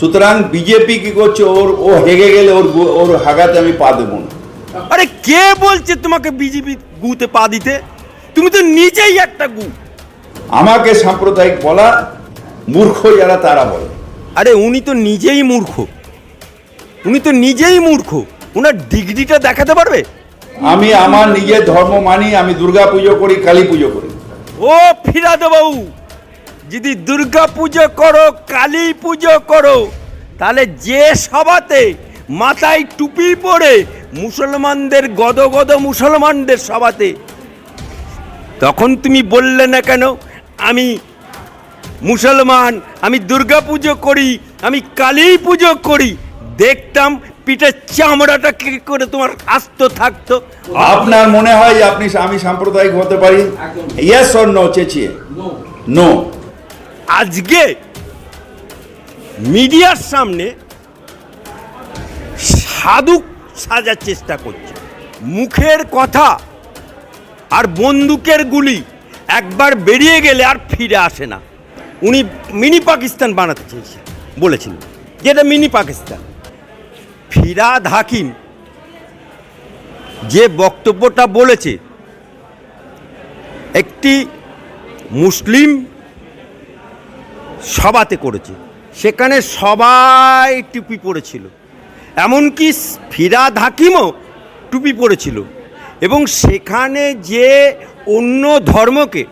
সুতরাং বিজেপি কি করছে? ওর ও হেগে গেলে ওর ওর হাগাতে আমি পা দেবো না। আরে কে বলছে তোমাকে বিজেপি গুতে পা দিতে? তুমি তো নিজেই একটা গু। আমাকে সাম্প্রদায়িক বলা মূর্খ যারা তারা বলে। আরে উনি তো নিজেই মূর্খ। উনি তো নিজেই মূর্খ। উনার ডিগ্রিটা দেখাতে পারবে? আমি আমার নিজের ধর্ম মানি আমি দুর্গা পুজো করি কালী পুজো করি। ও ফিরাদ বাবু। যদি দুর্গা পুজো করো কালী পুজো করো তাহলে যে সভাতে মাথায় টুপি পরে মুসলমানদের গদ গদ মুসলমানদের সভাতে তখন তুমি বললে না কেন আমি মুসলমান আমি দুর্গা পুজো করি আমি কালী পুজো করি। দেখতাম পিঠের চামড়াটা কি করে তোমার আস্ত থাকতো। আপনার মনে হয় আপনি আমি সাম্প্রদায়িক হতে পারি? ইয়েস অর নো চেঁচিয়ে? নো আজকে মিডিয়ার সামনে সাধু সাজার চেষ্টা করছে। মুখের কথা আর বন্দুকের গুলি একবার বেরিয়ে গেলে আর ফিরে আসে না। উনি মিনি পাকিস্তান বানাতে চেয়েছে বলেছিলেন যেটা মিনি পাকিস্তান। ফিরাদ হাকিম যে বক্তব্যটা বলেছে, একটি মুসলিম সভাতে করেছে। সেখানে সবাই টুপি পরেছিল। এমনকি ফিরাদ হাকিমও টুপি পরেছিল। এবং সেখানে যে অন্য ধর্মকে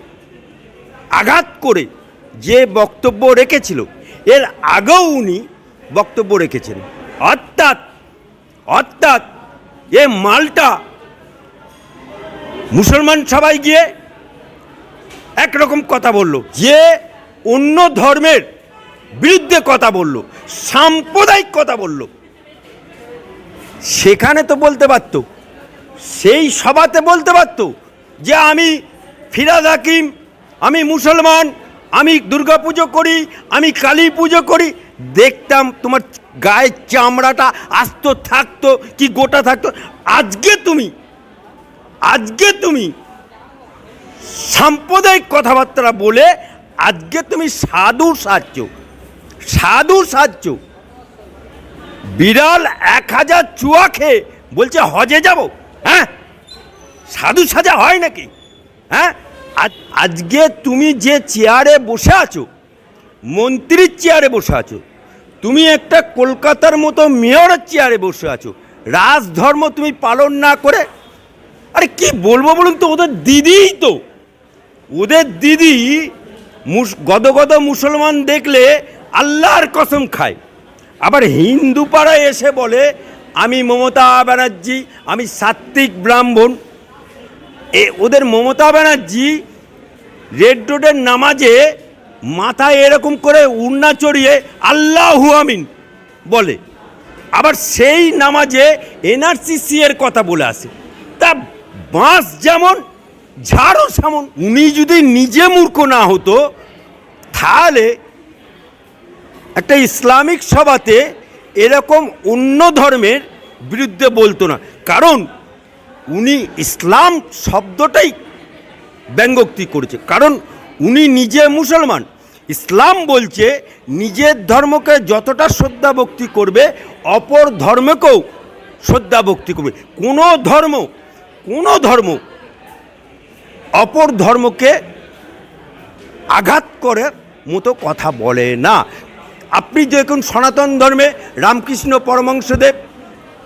আঘাত করে যে বক্তব্য রেখেছিল, এর আগেও উনি বক্তব্য রেখেছেন। অর্থাৎ অর্থাৎ এ মালটা মুসলমান সবাই গিয়ে একরকম কথা বলল যে অন্য ধর্মের বিরুদ্ধে কথা বলল, সাম্প্রদায়িক কথা বলল। সেখানে তো বলতে পারতো, সেই সভাতে বলতে পারতো যে আমি ফিরাদ হাকিম, আমি মুসলমান, আমি দুর্গা পুজো করি, আমি কালী পুজো করি। দেখতাম তোমার গায়ের চামড়াটা আস্ত থাকতো, কি গোটা থাকতো। আজকে তুমি আজকে তুমি সাম্প্রদায়িক কথাবার্তা বলে আজকে তুমি সাধু সাজছ সাধু সাজছ। বিড়াল এক হাজার চুয়া খেয়ে বলছে, হজে যাব হ্যাঁ? সাধু সাজা হয় নাকি? হ্যাঁ? আজ- আজকে তুমি যে চেয়ারে বসে আছো, মন্ত্রীর চেয়ারে বসে আছো, তুমি একটা কলকাতার মতো মেয়রের চেয়ারে বসে আছো, রাজধর্ম তুমি পালন না করে, আরে কি বলব বলুন তো, ওদের দিদিই তো, ওদের দিদি মুস, গদ গদ মুসলমান দেখলে আল্লাহর কসম খায়। আবার হিন্দু পাড়ায় এসে বলে, আমি মমতা ব্যানার্জি, আমি সাত্বিক ব্রাহ্মণ। এ, ওদের মমতা ব্যানার্জি রেড রোডের নামাজে মাথায় এরকম করে উন্না চড়িয়ে, আল্লাহু আমিন বলে। আবার সেই নামাজে এনআরসিসি এর কথা বলে আসে। তা বাঁশ যেমন ঝাড়ও সেমন। উনি যদি নিজে মূর্খ না হতো, তাহলে একটা ইসলামিক সভাতে এরকম অন্য ধর্মের বিরুদ্ধে বলতো না। কারণ উনি ইসলাম শব্দটাই ব্যঙ্গোক্তি করেছে। কারণ উনি নিজে মুসলমান। ইসলাম বলছে, নিজের ধর্মকে যতটা শ্রদ্ধা ভক্তি করবে, অপর ধর্মকেও শ্রদ্ধা ভক্তি করবে। কোনো ধর্ম কোনো ধর্ম অপর ধর্মকে আঘাত করার মতো কথা বলে না। আপনি দেখুন সনাতন ধর্মে রামকৃষ্ণ পরমংশদেব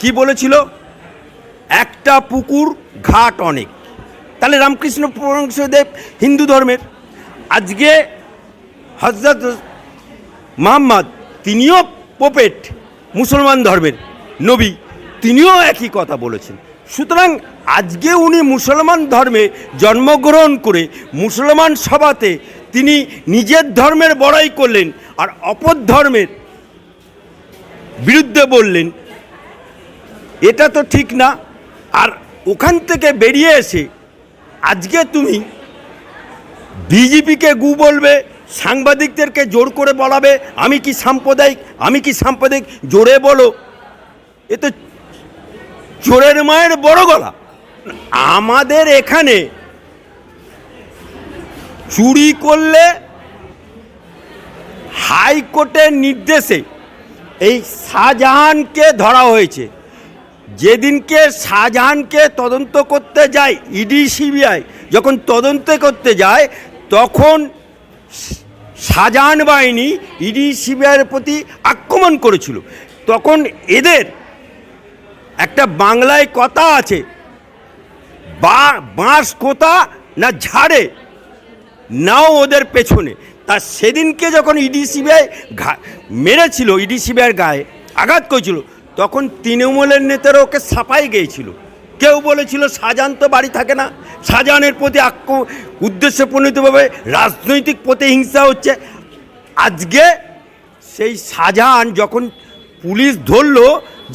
কি বলেছিল? একটা পুকুর, ঘাট অনেক। তাহলে রামকৃষ্ণ পরমংশদেব হিন্দু ধর্মের। আজকে হজরত মোহাম্মদ, তিনিও পোপেট মুসলমান ধর্মের নবী, তিনিও একই কথা বলেছেন। সুতরাং আজকে উনি মুসলমান ধর্মে জন্মগ্রহণ করে মুসলমান সভাতে তিনি নিজের ধর্মের বড়াই করলেন আর অপর ধর্মের বিরুদ্ধে বললেন। এটা তো ঠিক না। আর ওখান থেকে বেরিয়ে এসে আজকে তুমি বিজেপিকে গু বলবে, সাংবাদিকদেরকে জোর করে বলাবে, আমি কি সাম্প্রদায়িক, আমি কি সাম্প্রদায়িক, জোরে বলো। এ তো চোরের মায়ের বড় গলা। আমাদের এখানে চুরি করলে হাইকোর্টের নির্দেশে এই শাহজাহানকে ধরা হয়েছে। যেদিনকে শাহজাহানকে তদন্ত করতে যায় ইডি, সিবিআই, যখন তদন্ত করতে যায়, তখন শাহজাহান বাহিনী ইডি, সিবিআইয়ের প্রতি আক্রমণ করেছিল। তখন এদের একটা বাংলায় কথা আছে বাঁশ কোথা না ঝাড়ে, নাও ওদের পেছনে। তা সেদিনকে যখন ইডি সিবিআই মেরেছিল, ইডি সিবিআইয়ের গায়ে আঘাত করেছিল, তখন তৃণমূলের নেতারা ওকে সাফাই গিয়েছিল। কেউ বলেছিল শাহজাহান তো বাড়ি থাকে না। শাহজাহানের প্রতি আক্র, উদ্দেশ্য প্রণীতভাবে রাজনৈতিক প্রতিহিংসা হচ্ছে। আজকে সেই শাহজাহান যখন পুলিশ ধরলো,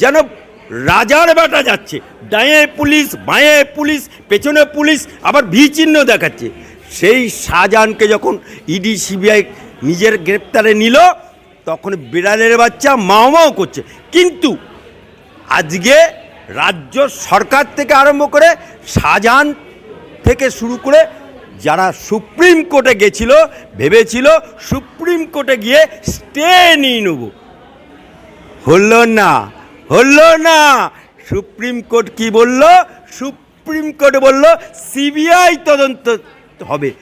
যেন রাজার বেটা যাচ্ছে। ডায়ে পুলিশ, বাঁয়ে পুলিশ, পেছনে পুলিশ, আবার ভি চিহ্ন দেখাচ্ছে। সেই শাহজাহানকে যখন ইডি, সিবিআই নিজের গ্রেপ্তারে নিল, তখন বিড়ালের বাচ্চা মাও মাও করছে। কিন্তু আজকে রাজ্য সরকার থেকে আরম্ভ করে শাহজাহান থেকে শুরু করে যারা সুপ্রিম কোর্টে গেছিল, ভেবেছিল সুপ্রিম কোর্টে গিয়ে স্টে নিয়ে নেব। হলো না। হলো না। সুপ্রিম কোর্ট কি বলল? সুপ্রিম কোর্ট বলল সিবিআই তদন্ত হবে।